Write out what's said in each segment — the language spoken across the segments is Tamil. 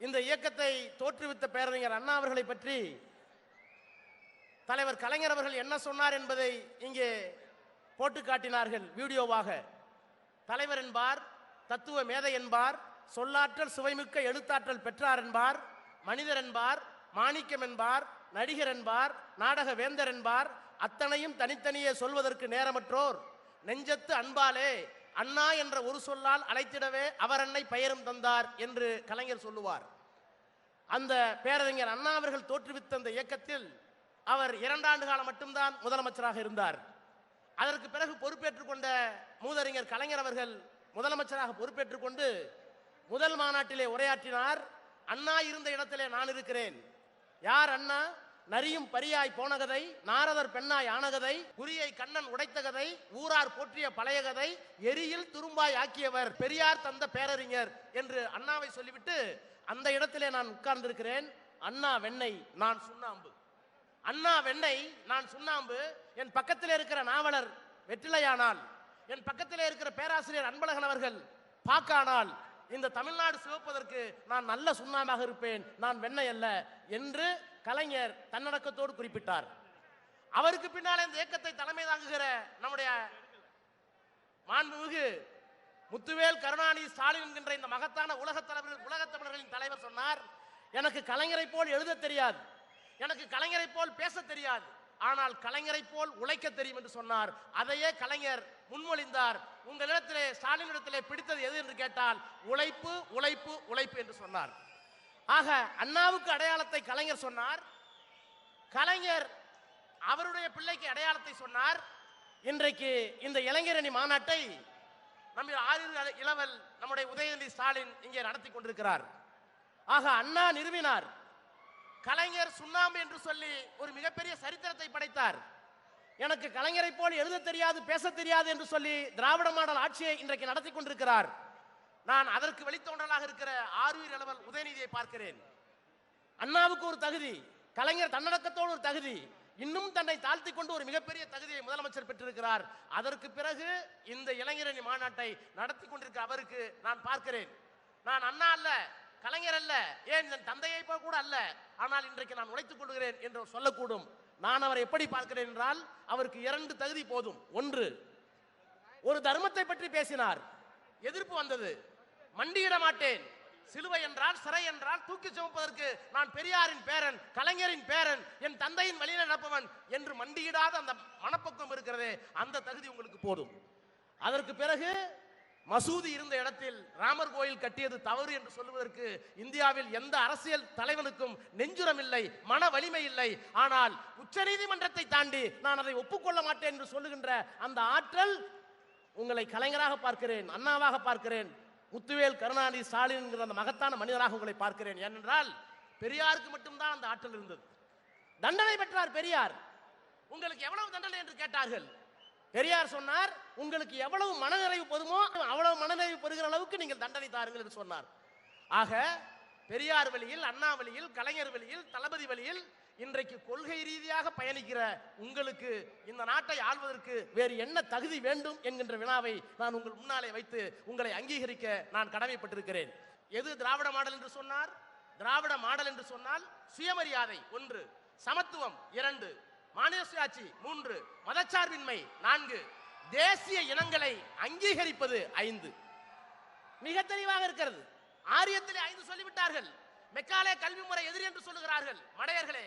இந்த இயக்கத்தை தோற்றுவித்த பேரறிஞர் அண்ணா அவர்களை பற்றி தலைவர் கலைஞர் அவர்கள் என்ன சொன்னார் என்பதை இங்கே போட்டு காட்டினார்கள் வீடியோவாக. தலைவர் என்பார் தத்துவ மேதை என்பார் சொல்லாற்றல் சுவைமிக்க எழுத்தாற்றல் பெற்றார் என்பார் மனிதர் என்பார் மாணிக்கம் என்பார் நடிகர் என்பார் நாடக வேந்தர் என்பார் அத்தனையும் தனித்தனியே சொல்வதற்கு நேரமற்றோர். நெஞ்சத்து அன்பாலே அண்ணா என்ற ஒரு சொல்லால் அழைத்திடவே அவர் அன்னை பெயரும் தந்தார் என்று கலைஞர் சொல்லுவார். அந்த பேரறிஞர் அண்ணா அவர்கள் தோற்றுவித்த அந்த இயக்கத்தில் அவர் இரண்டாண்டு காலம் மட்டும்தான் முதலமைச்சராக இருந்தார். அதற்கு பிறகு பொறுப்பேற்றுக் கொண்ட மூதறிஞர் கலைஞர் அவர்கள் முதலமைச்சராக பொறுப்பேற்றுக் கொண்டு முதல் மாநாட்டிலே உரையாற்றினார். அண்ணா இருந்த இடத்திலே நான் இருக்கிறேன். யார் அண்ணா? நரியும் பரியாய் போன கதை நாரதர் பெண்ணாய் ஆனகதை குறியை கண்ணன் உடைத்த கதை ஊரார் போற்றிய பழைய கதை எரியில் துரும்பாய் ஆக்கியவர் பெரியார் தந்த பேரறிஞர் என்று அண்ணாவை சொல்லிவிட்டு அந்த இடத்திலே நான் உட்கார்ந்திருக்கிறேன். அண்ணா வெண்ணை நான் சுண்ணாம்பு. அண்ணா வெண்ணை நான் சுண்ணாம்பு. என் பக்கத்தில் இருக்கிற நாவலர் வெற்றிலையானால் என் பக்கத்தில் இருக்கிற பேராசிரியர் அன்பழகன் அவர்கள் பாக்கானால் இந்த தமிழ்நாடு சிவப்பதற்கு நான் நல்ல சுண்ணாம்பாக இருப்பேன். நான் வெண்ணை அல்ல என்று கலைஞர் தன்னடக்கத்தோடு குறிப்பிட்டார். அவருக்கு பின்னாலே இந்த இயக்கத்தை தலைமை தாங்குகிற நம்முடைய மாண்புமிகு முத்துவேல் கருணாநிதி ஸ்டாலின் என்கின்ற இந்த மகத்தான உலக தலைவர்கள் உலக தமிழர்களின் தலைவர் சொன்னார் எனக்கு கலைஞரை போல் எழுத தெரியாது. எனக்கு கலைஞரை போல் பேச தெரியாது. ஆனால் கலைஞரை போல் உழைக்க தெரியும் என்று சொன்னார். அதையே கலைஞர் முன்மொழிந்தார். உங்களிடத்திலே ஸ்டாலினிடத்திலே பிடித்தது எது என்று கேட்டால் உழைப்பு உழைப்பு உழைப்பு என்று சொன்னார். ஆக அண்ணாவுக்கு அடையாளத்தை கலைஞர் சொன்னார். கலைஞர் அவருடைய பிள்ளைக்கு அடையாளத்தை சொன்னார். இன்றைக்கு இந்த இளைஞரணி மாநாட்டை நம்ம ஆறு இளவல் நம்முடைய உதயநிதி ஸ்டாலின் இங்கே நடத்தி கொண்டிருக்கிறார். ஆக அண்ணா நிறுவினார். கலைஞர் சுண்ணாம்பு என்று சொல்லி ஒரு மிகப்பெரிய சரித்திரத்தை படைத்தார். எனக்கு கலைஞரை போல் எழுத தெரியாது பேச தெரியாது என்று சொல்லி திராவிட மாடல் ஆட்சியை இன்றைக்கு நடத்தி கொண்டிருக்கிறார். நான் அதற்கு வழித்தோன்றலாக இருக்கிற ஆர்வீர் அளவல் உதயநிதியை பார்க்கிறேன். அண்ணாவுக்கு ஒரு தகுதி கலைஞர் தன்னடக்கத்தோடு ஒரு தகுதி இன்னும் தன்னை தாழ்த்தி கொண்டு ஒரு மிகப்பெரிய தகுதியை முதலமைச்சர் பெற்றிருக்கிறார். அதற்கு பிறகு இந்த இளைஞரணி மாநாட்டை நடத்தி கொண்டிருக்கிற அவருக்கு நான் பார்க்கிறேன். நான் அண்ணா அல்ல கலைஞர் அல்ல ஏன் என் தந்தையை போல் கூட அல்ல ஆனால் இன்றைக்கு நான் உழைத்துக் கொள்கிறேன் என்று சொல்லக்கூடும். நான் அவரை எப்படி பார்க்கிறேன் என்றால் அவருக்கு இரண்டு தகுதி போதும். ஒன்று ஒரு தர்மத்தை பற்றி பேசினார். எதிர்ப்பு வந்தது. மண்டியிட மாட்டேன். சிலுவை என்றால் சிறை என்றால் தூக்கி சுமப்பதற்கு நான் பெரியாரின் பேரன் கலைஞரின் பேரன் என் தந்தையின் வழியில் நடப்பவன் என்று மண்டியிடாத அந்த மனப்பக்குவம் இருக்கிறதே அந்த தகுதி உங்களுக்கு போதும். அதற்கு பிறகு மசூதி இருந்த இடத்தில் ராமர் கோயில் கட்டியது தவறு என்று சொல்லுவதற்கு இந்தியாவில் எந்த அரசியல் தலைவனுக்கும் நெஞ்சுரம் இல்லை மன வலிமை இல்லை. ஆனால் உச்சநீதிமன்றத்தை தாண்டி நான் அதை ஒப்புக்கொள்ள மாட்டேன் என்று சொல்லுகின்ற அந்த ஆற்றல் உங்களை கலைஞராக பார்க்கிறேன் அண்ணாவாக பார்க்கிறேன். முத்துவேல் கருணாநிதி ஸ்டாலின் என்கிற அந்த மகத்தான மனிதராக உங்களை பார்க்கிறேன். ஏனென்றால் பெரியாருக்கு மட்டும்தான் அந்த ஆற்றல் இருந்தது. தண்டனை பெற்றார் பெரியார். உங்களுக்கு எவ்வளவு தண்டனை என்று கேட்டார்கள்? பெரியார் சொன்னார் உங்களுக்கு எவ்வளவு மனநிறைவு போதுமோ அவ்வளவு மனநிறைவு பெறுகிற அளவுக்கு நீங்கள் தண்டனை தாருங்கள் என்று சொன்னார். ஆக பெரியார் வழியில் அண்ணா வழியில் கலைஞர் வழியில் தளபதி வழியில் இன்றைக்கு கொள்கை ரீதியாக பயணிக்கிற உங்களுக்கு இந்த நாட்டை ஆள்வதற்கு வேறு என்ன தகுதி வேண்டும் என்கின்ற வினாவை நான் உங்கள் முன்னாலே வைத்து உங்களை அங்கீகரிக்க நான் கடமைப்பட்டிருக்கிறேன். எது திராவிட மாடல் என்று சொன்னார்? திராவிட மாடல் என்று சொன்னால் சுயமரியாதை ஒன்று சமத்துவம் இரண்டு மாநில சுயாட்சி மூன்று மதச்சார்பின்மை நான்கு தேசிய இனங்களை அங்கீகரிப்பது ஐந்து. மிக தெளிவாக இருக்கிறது. ஆரியத்திலே ஐந்து சொல்லிவிட்டார்கள். மெக்காலே கல்வி முறை எதிரி என்று சொல்லுகிறார்கள். மடையர்களே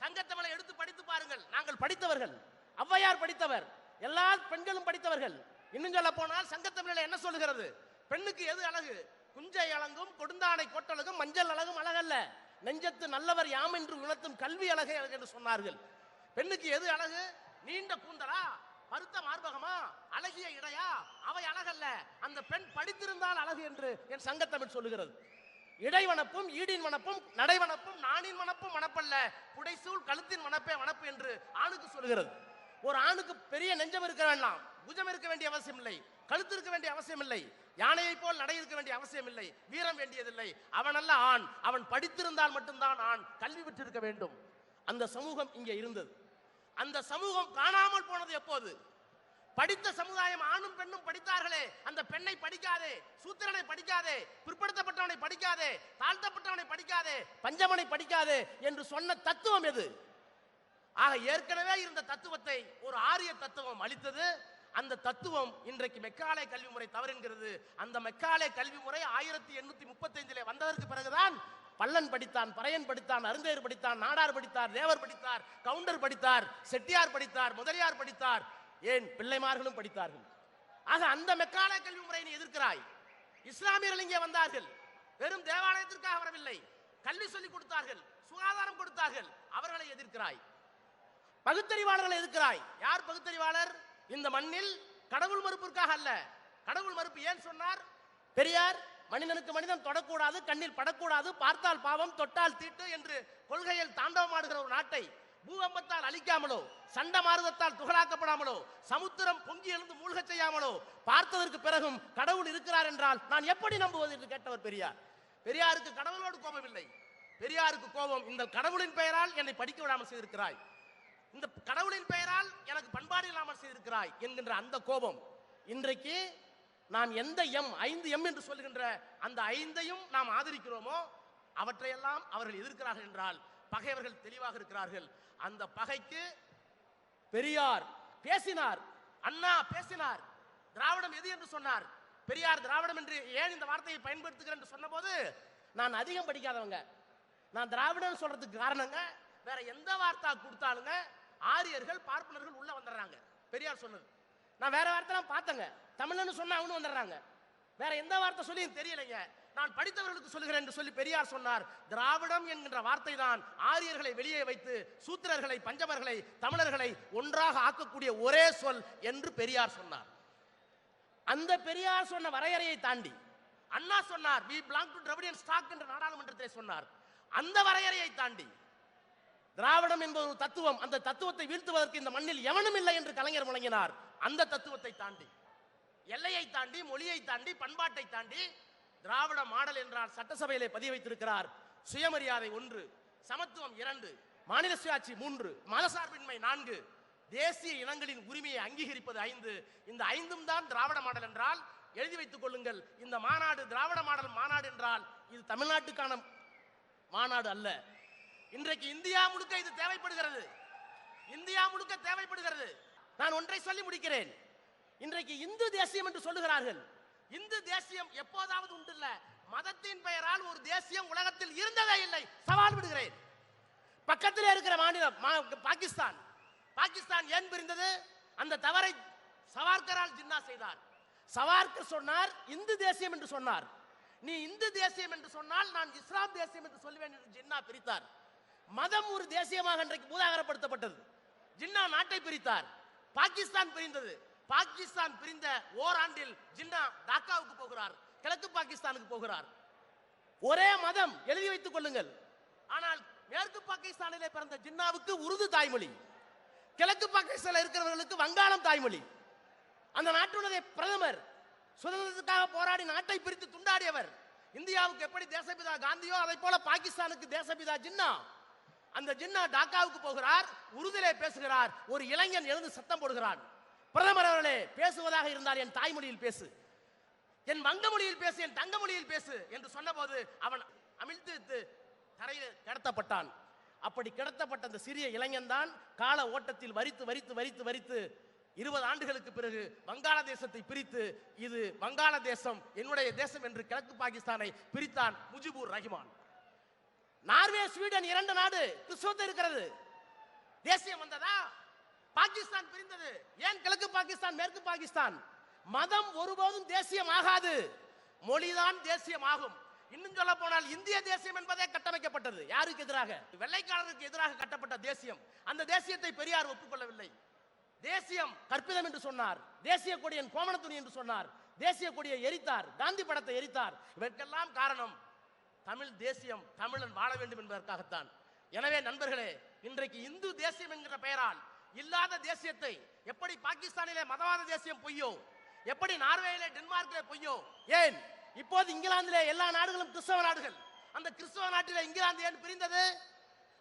சங்கத்தமிழை எடுத்து படித்து பாருங்கள். நாங்கள் படித்தவர்கள். ஔவையார் படித்தவர். எல்லா பெண்களும் படித்தவர்கள். இன்னும் சொல்ல போனால் சங்கத்தமிழில் என்ன சொல்லுகிறது? பெண்ணுக்கு எது அழகு? குஞ்சை அழகும் கொடுந்தானை கொட்டழகும் மஞ்சள் அழகும் அழகல்ல. நெஞ்சத்து நல்லவர் யாம் என்று உணர்த்தும் கல்வி அழகே அழகு என்று சொன்னார்கள். பெண்ணுக்கு எது அழகு? நீண்ட கூந்தலா? பருத்த மார்பகமா? அழகிய இடையா? அவை அழகல்ல. அந்த பெண் படித்திருந்தால் அழகு என்று என் சங்கத்தமிழ் சொல்லுகிறது. இடைவனப்பும் ஈடின் வனப்பும் நடைவனப்பும் நாணின் வனப்பும் வனப்பல்ல. புடைசூழ் கழுத்தின் வனப்பே வனப்பு என்று ஆணுக்கு சொல்லுகிறது. ஒரு ஆணுக்கு பெரிய நெஞ்சம் இருக்க வேண்டாம் புஜம் இருக்க வேண்டிய அவசியம் இல்லை கழுத்து இருக்க வேண்டிய அவசியம் இல்லை யானையை போல் நடை இருக்க வேண்டிய அவசியம் இல்லை வீரம் வேண்டியதில்லை. அவன் அல்ல ஆண் அவன் படித்திருந்தால் மட்டும்தான் ஆண் கல்வி பெற்றிருக்க வேண்டும். அந்த சமூகம் இங்கே இருந்தது. அந்த சமூகம் காணாமல் போனது எப்போது? படித்த சமுதாயம் ஆணும் பெண்ணும் படித்தார்களே அந்த பெண்ணை படிக்காதே சூத்திரனை படிக்காதே பிற்படுத்தப்பட்டவனை படிக்காதே தாழ்த்தப்பட்டவனை படிக்காதே பஞ்சமனை படிக்காதே என்று சொன்ன தத்துவம் எது? ஆக ஏற்கனவே இருந்த தத்துவத்தை ஒரு ஆரிய தத்துவம் அளித்தது. அந்த தத்துவம் இன்றைக்கு மெக்காலே கல்வி முறை தவறுங்கிறது அந்த மெக்காலே கல்வி முறை ஆயிரத்தி எண்ணூத்தி முப்பத்தைந்திலே வந்ததற்கு பிறகுதான் பல்லன் படித்தான் பறையன் படித்தான் அருந்தையர் படித்தான் நாடார் படித்தார் தேவர் படித்தார் கவுண்டர் படித்தார் செட்டியார் படித்தார் முதலியார் படித்தார். ஏன் பிள்ளைமார்களும் படித்தார்கள்? ஆக அந்த மெக்கான கல்வி முறையை எதிர்க்கிறாய். இஸ்லாமியர்கள் இங்கே வந்தார்கள். வெறும் தேவாலயத்திற்காக வரவில்லை. கல்வி சொல்லிக் கொடுத்தார்கள் சுகாதாரம் கொடுத்தார்கள். அவர்களை எதிர்க்கிறாய். பகுத்தறிவாளர்களை எதிர்க்கிறாய். யார் பகுத்தறிவாளர்? இந்த மண்ணில் கடவுள் மறுப்பிற்காக அல்ல. கடவுள் மறுப்பு ஏன் சொன்னார்? பெரியார் மனிதனுக்கு மனிதன் தொடக்கூடாது கண்ணில் படக்கூடாது பார்த்தால் பாவம் தொட்டால் தீட்டு என்று கொள்கையில் தாண்டவமாடுகிற ஒரு நாட்டை பூகம்பத்தால் அழிக்காமலோ சண்ட மாறுதத்தால் துகளாக்கப்படாமலோ சமுத்திரம் பொங்கி எழுந்து மூழ்க செய்யாமலோ பார்த்ததற்கு பிறகும் கடவுள் இருக்கிறார் என்றால் நான் எப்படி நம்புவது என்று கேட்டவர் பெரியார். பெரியாருக்கு கடவுளோடு கோபம் இல்லை. பெரியாருக்கு கோபம் இந்த கடவுளின் பெயரால் என்னை படிக்க விடாமல் செய்திருக்கிறாய். இந்த கடவுளின் பெயரால் எனக்கு பண்பாடு இல்லாமல் செய்திருக்கிறாய் என்கின்ற அந்த கோபம். இன்றைக்கு நாம் எந்த எம் ஐந்து எம் என்று சொல்லுகின்ற அந்த ஐந்தையும் நாம் ஆதரிக்கிறோமோ அவற்றையெல்லாம் அவர்கள் எதிர்க்கிறார்கள் என்றால் பகைவர்கள் தெளிவாக இருக்கிறார்கள். அந்த பகைக்கு பெரியார் பேசினார். அண்ணா பேசினார். திராவிடம் எது என்று சொன்னார்? பெரியார் திராவிடம் என்று ஏன் இந்த வார்த்தையை பயன்படுத்துகிறேன் என்று சொன்னபோது நான் அதிகம் படிக்காதவங்க. நான் திராவிடம் சொல்றதுக்கு காரணங்க வேற எந்த வார்த்தை கொடுத்தாலுங்க ஆரியர்கள் பார்ப்பனர்கள் உள்ள வந்துடுறாங்க. பெரியார் சொன்னது. நான் வேற வார்த்தைலாம் பார்த்தேங்க. தமிழ்னு சொன்னா அவனு வந்துடுறாங்க. வேற எந்த வார்த்தை சொல்லி தெரியலைங்க. நான் படித்தவர்களுக்கு சொல்லுகிறேன் என்று சொல்லி பெரியார் சொன்னார். திராவிடம் என்கின்ற வார்த்தை தான் ஆரியர்களை வெளியே வைத்து சூத்திரர்களை பஞ்சமர்களை தமிழர்களை ஒன்றாக ஆக்கக்கூடிய ஒரே சொல் என்று பெரியார் சொன்னார். அந்த பெரியார் சொன்ன வரையறையை தாண்டி அண்ணா சொன்னார் we belong to Dravidian stock என்று நாடாளுமன்றத்தை சொன்னார். அந்த வரையறையை தாண்டி திராவிடம் என்பது ஒரு தத்துவம் அந்த தத்துவத்தை வீழ்த்துவதற்கு இந்த மண்ணில் எவனும் இல்லை என்று கலைஞர் முழங்கினார். அந்த தத்துவத்தை தாண்டி எல்லையை தாண்டி மொழியை தாண்டி பண்பாட்டை தாண்டி மாடல் என்றால் சட்டசபையிலே பதிய வைத்திருக்கிறார். சுயமரியாதை ஒன்று சமத்துவம் இரண்டு மாநில சுயாட்சி மூன்று மதசார்பின்மை நான்கு தேசிய இனங்களின் உரிமையை அங்கீகரிப்பது ஐந்து. இந்த ஐந்தும் தான் திராவிட மாடல் என்றால் எழுதி வைத்துக் கொள்ளுங்கள் இந்த மாநாடு திராவிட மாடல் மாநாடு என்றால் இது தமிழ்நாட்டுக்கான மாநாடு அல்ல. இன்றைக்கு இந்தியா முழுக்க இது தேவைப்படுகிறது. இந்தியா முழுக்க தேவைப்படுகிறது. நான் ஒன்றை சொல்லி முடிக்கிறேன். இன்றைக்கு இந்து தேசியம் என்று சொல்லுகிறார்கள். இந்து தேசியம் எப்போதாவது உண்டுல்ல. மதத்தின் பெயரால் ஒரு தேசியம் உலகத்தில் இருந்ததே இல்லை. சவால் விடுகிறேன். பக்கத்தில் இருக்கிற மாநிலம் மா- பாகிஸ்தான். பாகிஸ்தான் ஏன் பிரிந்தது? அந்த தவறை சவார்கரால் ஜின்னா செய்தார். சவார்கர் சொன்னார் இந்து தேசியம் என்று சொன்னார். நீ இந்து தேசியம் என்று சொன்னால் நான் இஸ்லாம் தேசியம் என்று சொல்லுவேன் என்று ஜின்னா பிரித்தார். மதம் ஒரு தேசியமாக இன்றைக்கு பூதாகரப்படுத்தப்பட்டது. ஜின்னா நாட்டை பிரித்தார். பாகிஸ்தான் பிரிந்தது. பாகிஸ்தான் பிரிந்த ஓராண்டில் ஜின்னா டாக்காவுக்கு போகிறார். கிழக்கு பாகிஸ்தானுக்கு போகிறார். ஒரே மதம் எழுதி வைத்துக் கொள்ளுங்கள். ஆனால் மேற்கு பாகிஸ்தானிலே பிறந்த ஜின்னாவுக்கு உருது தாய்மொழி. கிழக்கு பாகிஸ்தானில் இருக்கிறவர்களுக்கு வங்காளம் தாய்மொழி. அந்த நாட்டுடைய பிரதமர் சுதந்திரத்துக்காக போராடி நாட்டை பிரித்து துண்டாடியவர். இந்தியாவுக்கு எப்படி தேசபிதா காந்தியோ அதை போல பாகிஸ்தானுக்கு தேசபிதா ஜின்னா. அந்த ஜின்னா டாக்காவுக்கு போகிறார் உருதிலே பேசுகிறார் ஒரு இளைஞன் எழுந்து சத்தம் போடுகிறான். பிரதமர் அவர்களே பேசுவதாக இருந்தால் என் தாய்மொழியில் பேசு. என் வங்க மொழியில் பேசு என் தங்க மொழியில் பேசு என்று சொன்னபோது அவன் அமிழ்த்து தரையில் கிடத்தப்பட்டான். அப்படி கிடத்தப்பட்ட அந்த சிறிய இளைஞன் தான் கால ஓட்டத்தில் வரித்து வரித்து வரித்து வரித்து இருபது ஆண்டுகளுக்கு பிறகு வங்காளதேசத்தை பிரித்து இது வங்காளதேசம் என்னுடைய தேசம் என்று கிழக்கு பாகிஸ்தானை பிரித்தான் முஜிபூர் ரஹிமான். நார்வே ஸ்வீடன் இரண்டு நாடு கிறிஸ்துவத்தை இருக்கிறது. தேசியம் வந்ததா? பாகிஸ்தான் பிரிந்தது. ஏன் கிழக்கு பாகிஸ்தான் மேற்கு பாகிஸ்தான்? மதம் ஒருபோதும் தேசியம் ஆகாது மொழிதான் தேசியம் ஆகும் இன்னும் சொல்ல போனால் இந்திய தேசியம் என்பதே கட்டமைக்கப்பட்டது. யாருக்கு எதிராக? வெள்ளைக்காரருக்கு எதிராக கட்டப்பட்ட தேசியம். அந்த தேசியத்தை பெரியார் ஒப்புக்கொள்ளவில்லை. தேசியம் கற்பிதம் என்று சொன்னார். தேசிய கொடியன் கோமண துணி என்று சொன்னார். தேசிய கொடியை எரித்தார். காந்தி படத்தை எரித்தார். இதற்கெல்லாம் காரணம் தமிழ் தேசியம் தமிழன் வாழ வேண்டும் என்பதற்காகத்தான். எனவே நண்பர்களே இன்றைக்கு இந்து தேசியம் என்கிற பெயரால் இல்லாத தேசியத்தை எப்படி பாகிஸ்தானிலே மதவாத தேசியம் பொய்யோ எப்படி நார்வேயிலே டென்மார்க்ல பொய்யும் ஏன்? இப்போது இங்கிலாந்துல எல்லா நாடுகளும் கிறிஸ்தவ நாடுகள். அந்த கிறிஸ்தவ நாட்டிலே இங்கிலாந்து ஏன் பிரிந்தது?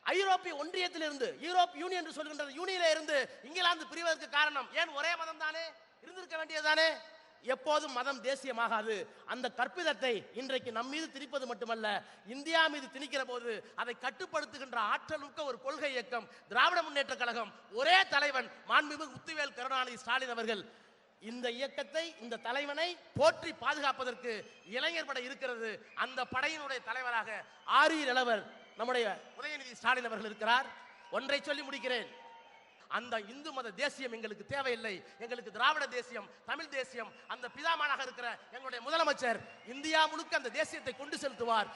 ஐரோப்பிய ஒன்றியத்திலிருந்து யூரோப் யூனியன் என்று சொல்கின்ற யூனியனில் இருந்து இங்கிலாந்து பிரிவதற்கு காரணம் ஏன்? ஒரே மதம் தானே? இருந்திருக்க வேண்டியதுதானே எப்போதும் மதம் தேசியமாகாது. அந்த கற்பிதத்தை இன்றைக்கு நம் மீது திணிப்பது மட்டுமல்ல இந்தியா மீது திணிக்கிற போது அதை கட்டுப்படுத்துகின்ற ஆற்றலுக்க ஒரு கொள்கை இயக்கம் திராவிட முன்னேற்ற கழகம் ஒரே தலைவன் மாண்புமிகு முத்துவேல் கருணாநிதி ஸ்டாலின் அவர்கள் இந்த இயக்கத்தை இந்த தலைவனை போற்றி பாதுகாப்பதற்கு இளைஞர் படை இருக்கிறது. அந்த படையினுடைய தலைவராக ஆரியர் இளவர் நம்முடைய உதயநிதி ஸ்டாலின் அவர்கள் இருக்கிறார். ஒன்றை சொல்லி முடிக்கிறேன். அந்த இந்து மத தேசியம் எங்களுக்கு தேவையில்லை. எங்களுக்கு திராவிட தேசியம் தமிழ் தேசியம் அந்த பிதாமானாக இருக்கிற எங்களுடைய முதலமைச்சர் இந்தியா முழுக்க அந்த தேசியத்தை கொண்டு செலுத்துவார்.